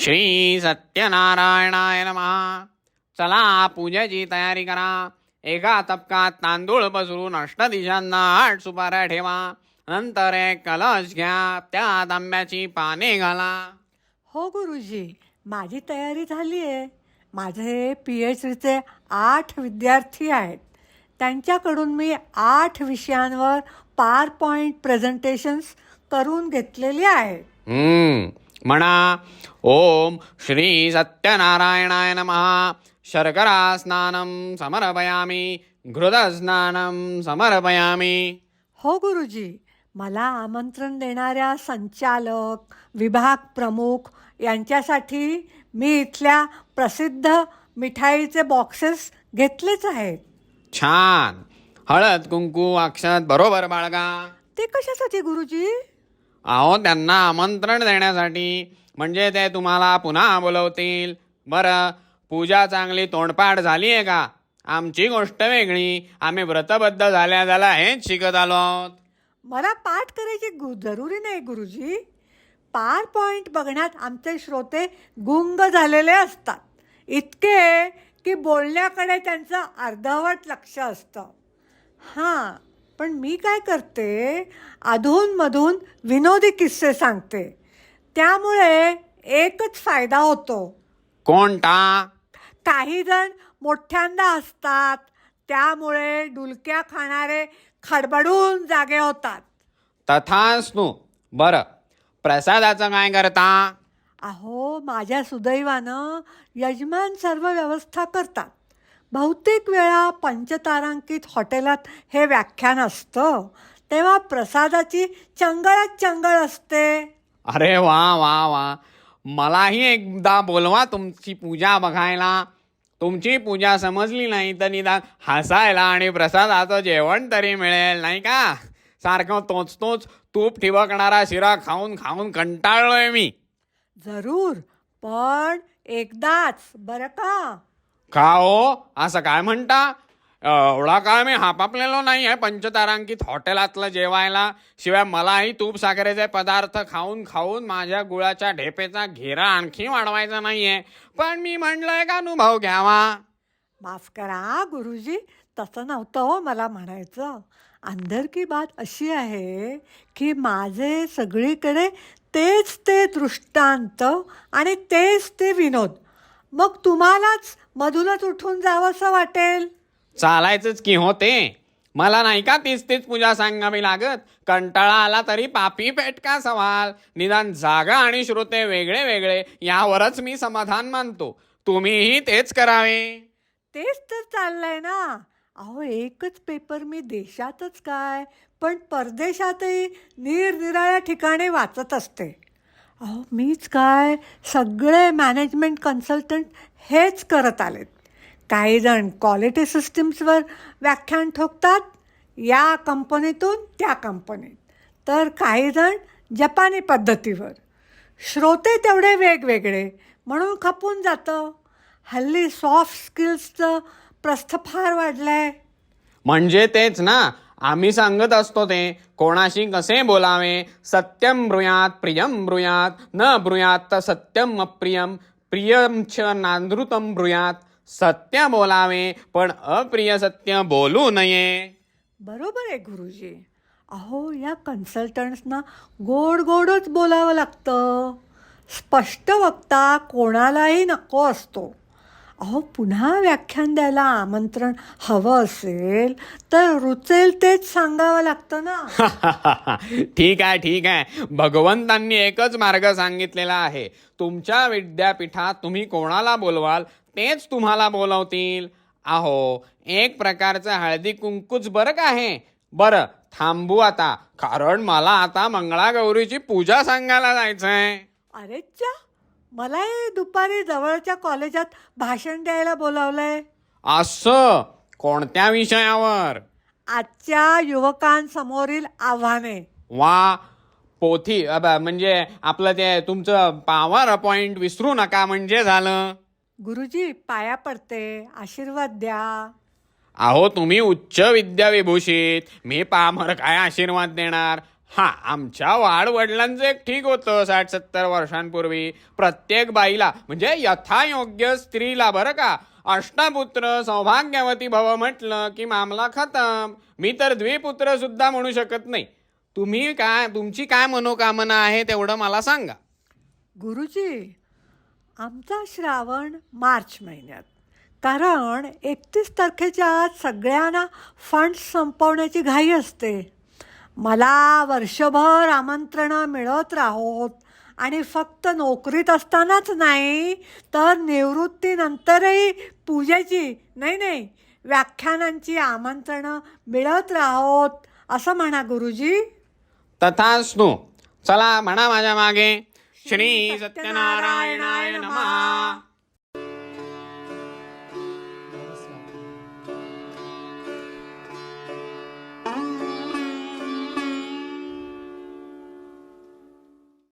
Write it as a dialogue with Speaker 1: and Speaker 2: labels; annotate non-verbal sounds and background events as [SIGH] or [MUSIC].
Speaker 1: श्री सत्यनारायणाय नमः. चला पूजेची तयारी करा. एका तपकात तांदूळ पसरून अष्टदिशांना आठ सुपाऱ्या ठेवा. नंतर एक कलश घ्या त्यात आंब्याची पाने घाला.
Speaker 2: हो गुरुजी माझी तयारी झाली आहे माझे पी एच डीचे आठ विद्यार्थी आहेत. त्यांच्याकडून मी आठ विषयांवर पार पॉईंट प्रेझेंटेशन्स करून घेतलेली आहेत.
Speaker 1: हम्म. म्हणा ओम श्री सत्यनारायणाय नमः। शर्करा स्नानं समर्पयामि। घृतस्नानं समर्पयामि।
Speaker 2: हो गुरुजी मला आमंत्रण देणाऱ्या संचालक विभाग प्रमुख यांच्यासाठी मी इथल्या प्रसिद्ध मिठाईचे बॉक्सेस घेतलेच आहेत.
Speaker 1: छान. हळद कुंकू अक्षत बरोबर बाळगा.
Speaker 2: ते कशासाठी गुरुजी?
Speaker 1: अहो त्यांना आमंत्रण देण्यासाठी. म्हणजे ते तुम्हाला पुन्हा बोलवतील. बरं पूजा चांगली तोंडपाठ झाली आहे का? आमची गोष्ट वेगळी. आम्ही व्रतबद्ध झाल्या झाला हेच शिकत आलो आहोत
Speaker 2: मला पाठ करायची गु जरुरी नाही गुरुजी. पार पॉईंट बघण्यात आमचे श्रोते गुंग झालेले असतात. इतके की बोलण्याकडे त्यांचं अर्धवट लक्ष असतं. हां पण मी काय करते अधूनमधून विनोदी किस्से सांगते. त्यामुळे एकच फायदा होतो.
Speaker 1: कोणता?
Speaker 2: काही जण मोठ्यांदा असतात त्यामुळे डुलक्या खाणारे खडबडून जागे होतात.
Speaker 1: तथास्तु बरं. प्रसादाचं काय करता?
Speaker 2: अहो माझ्या सुदैवानं यजमान सर्व व्यवस्था करतात. बहुतेक वेळा पंचतारांकित हॉटेलात हे व्याख्यान असतं. तेव्हा प्रसादाची चंगळच चंगळ असते.
Speaker 1: अरे वा वा वा. मलाही एकदा बोलवा तुमची पूजा बघायला. तुमची पूजा समजली नाही तर निदान हसायला आणि प्रसादाचं जेवण तरी मिळेल नाही का? सारखं तोच तोच तूप ठिबकणारा शिरा खाऊन खाऊन कंटाळलोय मी.
Speaker 2: जरूर पण एकदाच बरं का?
Speaker 1: का हो? असं काय म्हणता? एवढा काळ मी हापापलेलो नाही आहे पंचतारांकित हॉटेलातलं जेवायला. शिवाय मलाही तूप साखरेचे पदार्थ खाऊन खाऊन माझ्या गुळाच्या ढेपेचा घेरा आणखी वाढवायचा नाही आहे पण मी म्हणलोय का अनुभव घ्यावा?
Speaker 2: माफ करा गुरुजी. तसं नव्हतं हो मला म्हणायचं. अंदर की बात अशी आहे की माझे सगळीकडे तेच ते दृष्टांत आणि तेच ते विनोद. मग तुम्हालाच मधूनच उठून जावंसं वाटेल.
Speaker 1: चालायचंच की होते मला नाही का तीच तीच पूजा सांगावी लागत? कंटाळा आला तरी पापी पेटका सवाल? निदान जागा आणि श्रोते वेगळे वेगळे यावरच मी समाधान मानतो. तुम्हीही तेच करावे.
Speaker 2: तेच तर चाललंय ना. अहो एकच पेपर मी देशातच काय? पण परदेशातही निरनिराळ्या ठिकाणी वाचत असते. अहो मीच काय सगळे मॅनेजमेंट कन्सल्टंट हेच करत आलेत. काही जण क्वालिटी सिस्टीम्सवर व्याख्यान ठोकतात या कंपनीतून त्या कंपनीत तर काही जण जपानी पद्धतीवर. श्रोते तेवढे वेगवेगळे म्हणून खपून जातं. हल्ली सॉफ्ट स्किल्सचं प्रस्थ फार आहे
Speaker 1: म्हणजे तेच ना आम्ही सांगत असतो ते कोणाशी कसे बोलावे? सत्यम ब्रुयात प्रियम ब्रुयात न ब्रुयात तर सत्यम अप्रियम प्रियम छ नांदृतम ब्रुयात. सत्य बोलावे पण अप्रिय सत्य बोलू नये.
Speaker 2: बरोबर आहे गुरुजी. अहो या कन्सल्टंट्सना गोड गोडच बोलावं लागतं. स्पष्ट वक्ता कोणालाही नको असतो. अहो पुन्हा व्याख्यान द्यायला आमंत्रण हवं असेल तर रुचेल तेच सांगावं लागतं ना. [LAUGHS]
Speaker 1: ठीक आहे ठीक आहे. भगवंतांनी एकच मार्ग सांगितलेला आहे. तुमच्या विद्यापीठात तुम्ही कोणाला बोलवाल तेच तुम्हाला बोलवतील. अहो एक प्रकारचं हळदी कुंकूच बरं का आहे बरं थांबू आता कारण मला आता मंगळागौरीची पूजा सांगायला जायचंय.
Speaker 2: अरे च्या मलाही दुपारी जवळच्या कॉलेजात भाषण द्यायला बोलावलंय.
Speaker 1: असं? कोणत्या विषयावर?
Speaker 2: आजच्या युवकांसमोरील आव्हाने.
Speaker 1: वा पोथी अब, म्हणजे आपलं ते तुमचं पॉवर पॉइंट विसरू नका म्हणजे झालं.
Speaker 2: गुरुजी पाया पडते. आशीर्वाद द्या.
Speaker 1: अहो तुम्ही उच्च विद्या विभूषित. मी पामर काय आशीर्वाद देणार? हा आमच्या वाडवडिलांचं एक ठीक होतं साठ सत्तर वर्षांपूर्वी. प्रत्येक बाईला म्हणजे यथायोग्य स्त्रीला बरं का अष्टपुत्र सौभाग्यवती भव म्हटलं की मामला खतम. मी तर द्विपुत्र सुद्धा म्हणू शकत नाही. तुम्ही काय तुमची काय मनोकामना आहे तेवढं मला सांगा.
Speaker 2: गुरुजी आमचा श्रावण मार्च महिन्यात. कारण एकतीस तारखेच्या आत सगळ्यांना फंड संपवण्याची घाई असते. मला वर्षभर आमंत्रणं मिळत राहोत. आणि फक्त नोकरीत असतानाच नाही तर निवृत्तीनंतरही पूजेची नाही नाही व्याख्यानांची आमंत्रणं मिळत राहोत असं म्हणा गुरुजी.
Speaker 1: तथास्तु चला म्हणा माझ्या मागे. श्री सत्यनारायणाय नमः.